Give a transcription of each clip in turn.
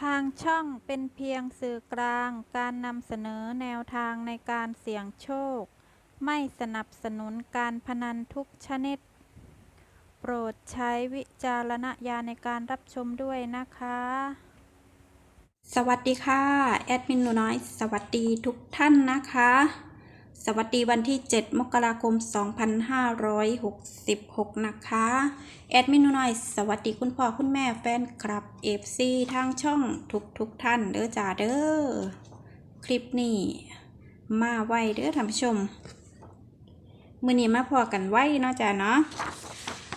ทางช่องเป็นเพียงสื่อกลางการนำเสนอแนวทางในการเสี่ยงโชค ไม่สนับสนุนการพนันทุกชนิด โปรดใช้วิจารณญาณในการรับชมด้วยนะคะ สวัสดีค่ะ แอดมินหนูน้อย สวัสดีทุกท่านนะคะ สวัสดีวันที่ 7 มกราคม 2566 นะคะ แอดมินหนูน้อย สวัสดีคุณพ่อคุณแม่แฟนคลับเอฟซีทางช่องทุกทุกท่านเด้อจ้าเด้อ คลิปนี้มาไวเด้อท่านผู้ชม มือนี้มาพอกันไวเนาะจ้าเนาะ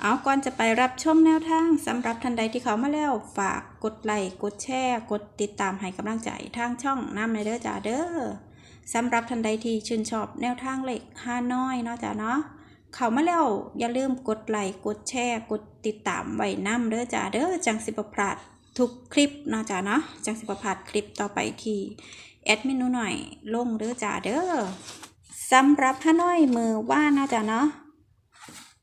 เอาก่อนจะไปรับชมแนวทางสำหรับท่านใดที่เขามาแล้วฝากกดไลค์กดแชร์ กดติดตามให้กำลังใจทางช่องน้ำในเด้อจ้าเด้อ สำหรับท่านใดที่ชื่นชอบแนวทางเลขห้าน้อยเนาะจ้าเนาะเขามาแล้วอย่าลืมกดไลค์กดแชร์กดติดตามไว้น้ำเด้อจ้าเด้อจังสิบพลาดทุกคลิปเนาะจ้าเนาะจังสิบพลาดคลิปต่อไปที่แอดมินหนูหน่อยลงเด้อจ้าเด้อสำหรับห้าน้อยมือว่านเนาะจ้าเนาะ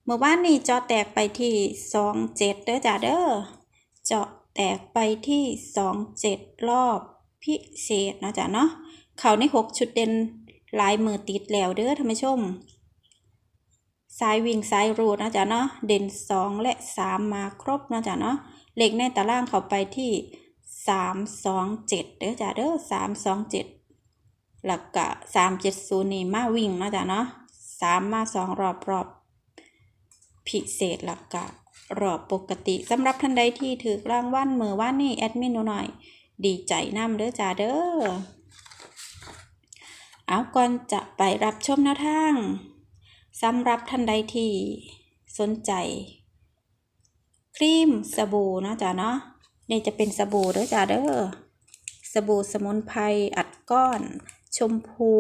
เมื่อวานนี้เจาะแตกไปที่สองเจ็ดเด้อจ้าเด้อเจาะแตกไปที่สองเจ็ดรอบพิเศษเนาะจ้ะเนาะ เขาในหกชุดเด่นลายมือติดแล้วเด้อท่านผู้ชมสายวิ่งสายรูดนะจ้ะเนาะเด่นสองและสามมาครบนะจ้ะเนาะเลขในตารางเขาไปที่สามสองเจ็ดเด้อจ้ะเด้อสามสองเจ็ดแล้วก็สามเจ็ดศูนย์นี่มาวิ่งนะจ้ะเนาะสามมาสองรอบรอบพิเศษหลักกะรอบปกติสำหรับท่านใดที่ถือรางวัลมือว่านนี่แอดมินหนูหน่อย ดีใจนำเด้อจ้าเด้อ เอาก่อนจะไปรับชมแนวทางสำหรับท่านใดที่สนใจ ครีมสบู่นะจ้าเนาะนี่จะเป็นสบู่เด้อจ้าเด้อสบู่สมุนไพรอัดก้อน ชมพู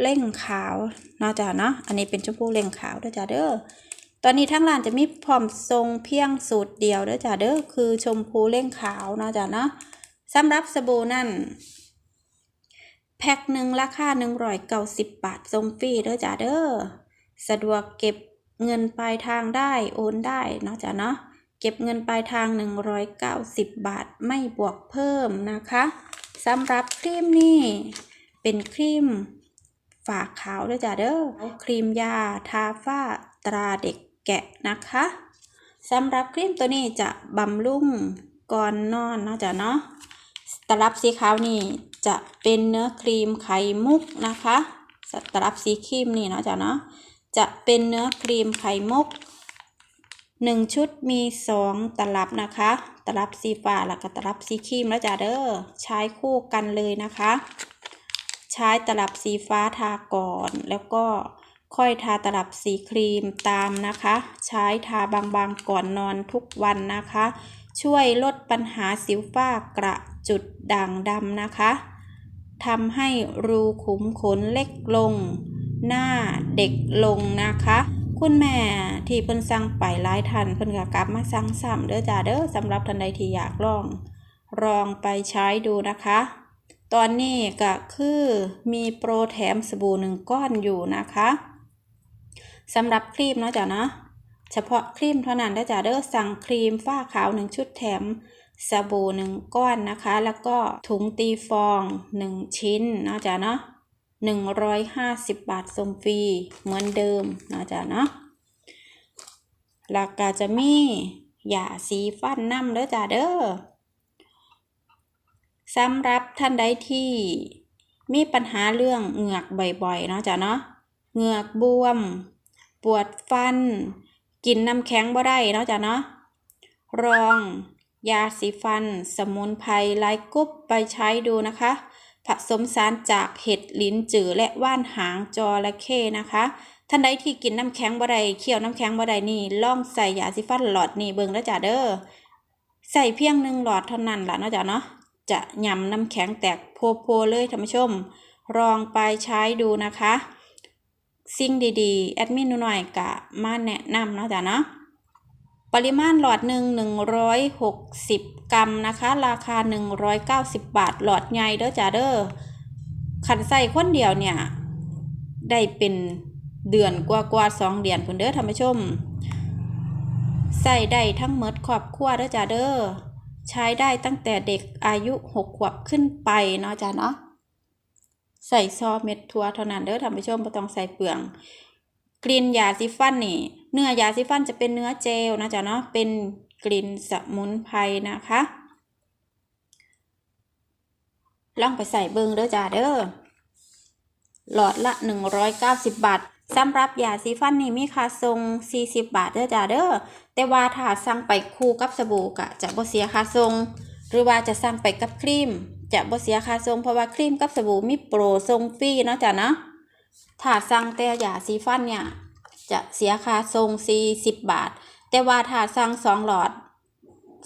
เล่งขาวนะจ้าเนาะอันนี้เป็นชมพูเล่งขาวเด้อจ้าเด้อตอนนี้ทั้งร้านจะมีพร้อมทรงเพียงสูตรเดียวเด้อจ้าเด้อคือชมพูเล่งขาวนะจ้าเนาะสำหรับสบู่นั่น แพ็คหนึ่งราคาหนึ่งร้อยเก้าสิบบาททรงฟรีเด้อจ้าเด้อสะดวกเก็บเงินปลายทางได้โอนได้เนาะจ้าเนาะเก็บเงินปลายทางหนึ่งร้อยเก้าสิบบาทไม่บวกเพิ่มนะคะสำหรับครีมนี่เป็นครีมฝาขาวด้วยจ้ะเด้อครีมยาทาฝ้าตราเด็กแกะนะคะสำหรับครีมตัวนี้จะบำรุงก่อนนอนเนาะจ้ะเนาะ ตลับสีขาวนี่จะเป็นเนื้อครีมไข่มุกนะคะตลับสีครีมนี่เนาะจ้ะเนาะจะเป็นเนื้อครีมไข่มุกหนึ่งชุดมีสองตลับนะคะ ตลับสีฟ้าแล้วก็ตลับสีครีมแล้วจ้ะเด้อใช้คู่กันเลยนะคะ ใช้ตลับสีฟ้าทาก่อน แล้วก็ค่อยทาตลับสีครีมตามนะคะ ใช้ทาบางๆก่อนนอนทุกวันนะคะ ช่วยลดปัญหาสิวฝ้ากระ จุดด่างดำนะคะทำให้รูขุมขนเล็กลง หน้าเด็กลงนะคะ คุณแม่ที่เพิ่นสั่งไปหลายทันเพิ่นก็กลับมาสั่งซ้ำเด้อจ้าเด้อสำหรับท่านใดที่อยากลองลองไปใช้ดูนะคะ ตอนนี้ก็คือมีโปรแถมสบู่หนึ่งก้อนอยู่นะคะสำหรับครีมเนาะจ้ะนาะเฉพาะครีมเท่านั้นได้อจ้ะเด้อสั่งครีมฝ้าขาวหนึ่งชุดแถม สบู่หนึ่งก้อนนะคะ แล้วก็ถุงตีฟองหนึ่งชิ้นเนาะจ้ะเนาะหนึ่งร้อยห้าสิบบาทส่งฟรีเหมือนเดิมเนาะจ้ะเนาะแล้วก็จะมียาสีฟันน้ำเด้อจ้ะเด้อสำหรับท่านใดที่มีปัญหาเรื่องเหงือกบ่อยๆเนาะจ้ะเนาะเหงือกบวม ปวดฟัน กินน้ำแข็งบ่ได้เนาะจ้ะเนาะรอง ยาสีฟัน สมุนไพรไลกุ๊บไปใช้ดูนะคะ ผสมสารจากเห็ดลิ้นจือและว่านหางจระเข้นะคะ ท่านใดที่กินน้ำแข็งบ่ได้เคี่ยวน้ำแข็งบ่ได้นี่ล่องใส่ยาสีฟันหลอดนี่เบิ่งแล้วจ้ะเด้อใส่เพียงหนึ่งหลอดเท่านั้นละเนาะจ้ะเนาะจะยำน้ำแข็งแตกโพๆเลยท่านผู้ชมลองไปใช้ดูนะคะ สิ่งดีๆ แอดมินหนูหน่อยกะมาแนะนำเนาะจ้ะเนาะ ปริมาณหลอดหนึ่งหนึ่งร้อยหกสิบกรัมนะคะ ราคาหนึ่งร้อยเก้าสิบบาท หลอดใหญ่เด้อจ้ะเด้อขันใส่คนเดียวเนี่ย ได้เป็นเดือนกว่ากว่าๆสองเดือนคุณเด้อท่านผู้ชม ใส่ได้ทั้งหมดครอบครัวเด้อจ้าเด้อใช้ได้ตั้งแต่เด็กอายุหกขวบขึ้นไปเนาะจ้ะเนาะใส่ซอเม็ดทัวเท่านั้นเด้อท่านผู้ชมไม่ต้องใส่เปลือง กลิ่นยาสีฟันนี่เนื้อยาสีฟันจะเป็นเนื้อเจลนะจ๊ะเนาะเป็นกลิ่นสมุนไพรนะคะลองไปใส่เบิงเด้อจ้าเด้อหลอดละ 190 บาทสำหรับยาสีฟันนี่มีค่าทรง 40 บาทเด้อจ้าเด้อแต่ว่าถ้าสั่งไปคู่กับสบู่ก็จะบ่เสียค่าทรง หรือว่าจะสั่งไปกับครีม จะบ่เสียค่าทรงเพราะว่าครีมกับสบู่มีโปรทรงฟรีเนาะจ้ะเนาะ ถ้าสั่งแต่ยาสีฟันเนี่ย จะเสียค่าทรง40บาท แต่ว่าถ้าสั่งสองหลอด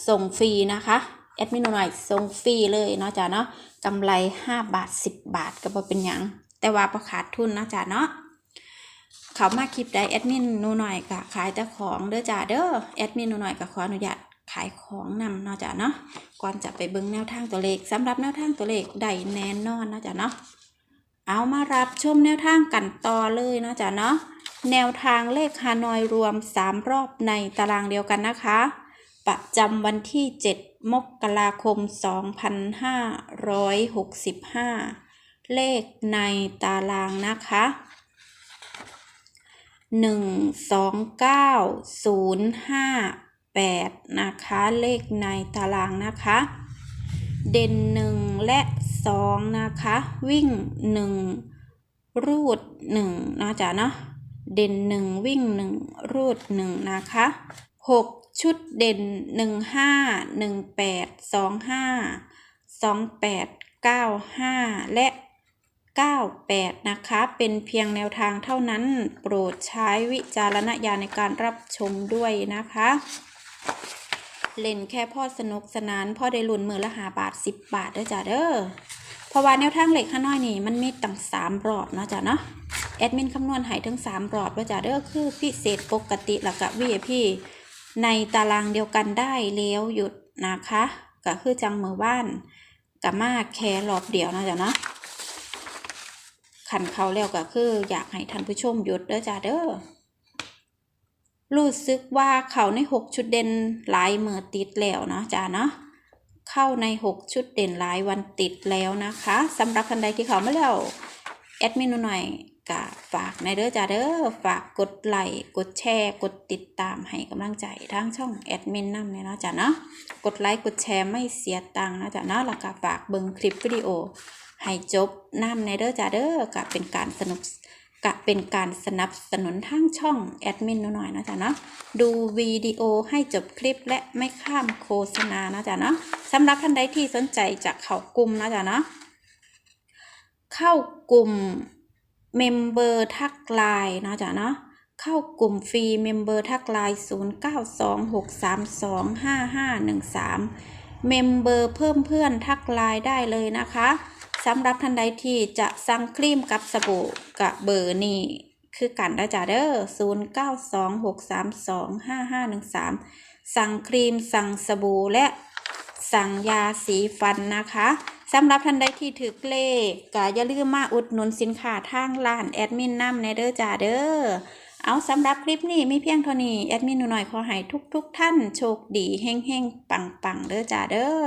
ส่งฟรีนะคะแอดมินหน่อยส่งฟรีเลยเนาะจ้ะเนาะกำไร5บาท10บาทก็บ่เป็นหยัง แต่ว่าประขาดทุนเนาะจ้ะเนาะเขามาคลิปใดแอดมินหนูหน่อยก็ขายแต่ของเด้อจ้าเด้อแอดมินหนูหน่อยก็ขออนุญาตขายของนำเนาะจ้ะเนาะก่อนจะไปเบิ่งแนวทางตัวเลขสำหรับแนวทางตัวเลขได้แน่นอนเนาะจ้ะเนาะ เอามารับชมแนวทางกันต่อเลยนะจ้ะเนาะแนวทางเลขฮานอยรวม 3 รอบในตารางเดียวกันนะคะ ประจำวันที่ 7 มกราคม 2565 เลขในตารางนะคะหนึ่งสองเก้าศูนย์ห้าแปดนะคะ เลขในตารางนะคะ เด่นหนึ่งและสองนะคะ วิ่งหนึ่งรูดหนึ่งนะจ๊ะเนาะเด่นหนึ่งวิ่งหนึ่งรูดหนึ่งนะคะหกชุดเด่นหนึ่งห้าหนึ่งแปดสองห้าสองแปดเก้าห้าและ 98 นะคะ เป็นเพียงแนวทางเท่านั้น โปรดใช้วิจารณญาณในการรับชมด้วยนะคะ เล่นแค่พ่อสนุกสนานพ่อได้ลุ้นมือละหาบาท10บาทเด้อจ้าเด้อเพราะว่าแนวทางเหล็กข้าน้อยนี่มันมีตั้ง3รอบเนาะจ้ะเนาะแอดมินคำนวณให้ทั้ง3รอบว่าจ้าเด้อคือพิเศษปกติแล้วก็ VIP ในตารางเดียวกันได้แล้วหยุดนะคะก็คือจังมือบ้านกับมาแค่รอบเดียวเนาะจ้ะเนาะขันเขาแล้วก็คืออยากให้ท่านผู้ชมหยุดเด้อจ้าเด้อ รู้สึกว่าเขาในหกชุดเด่นหลายมือติดแล้วเนาะจ้าเนาะเข้าในหกชุดเด่นหลายวันติดแล้วนะคะสำหรับท่านใดที่เขามาแล้วแอดมินหน่อยก็ฝากในเด้อจ้าเด้อฝากกดไลค์กดแชร์ กดติดตามให้กำลังใจทางช่องแอดมินนำเนี่ยเนาะจ้าเนาะกดไลค์กดแชร์ไม่เสียตังค์นะจ้าเนาะแล้วก็ฝากเบิ่งคลิปวิดีโอ ให้จบน้ำในเด้อจ้าเด้อก็เป็นการสนุก กะเป็นการสนับสนุนทางช่องแอดมินหน่อยนะจ๊ะเนาะดูวิดีโอให้จบคลิปและไม่ข้ามโฆษณานะจ๊ะเนาะสำหรับท่านใดที่สนใจจะเข้ากลุ่มนะจ๊ะเนาะเข้ากลุ่มเมมเบอร์ทักไลน์นะจ๊ะเนาะเข้ากลุ่มฟรีเมมเบอร์ทักไลน์0926325513 เมมเบอร์เพิ่มเพื่อนทักไลน์ได้เลยนะคะ สำหรับท่านใดที่จะสั่งครีมกับสบู่กับเบอร์นี่คือกันได้จ้าเด้อ0926325513สั่งครีมสั่งสบู่และสั่งยาสีฟันนะคะสำหรับท่านใดที่ถือเลขก็อย่าลืมมาอุดหนุนสินค้าทางร้านแอดมินน้ำในเด้อจ้าเด้อเอาสำหรับคลิปนี้มีเพียงเท่านี้แอดมินหนูหน่อยขอให้ทุกๆทท่านโชคดีเฮงๆปังๆเด้อจ้าเด้อ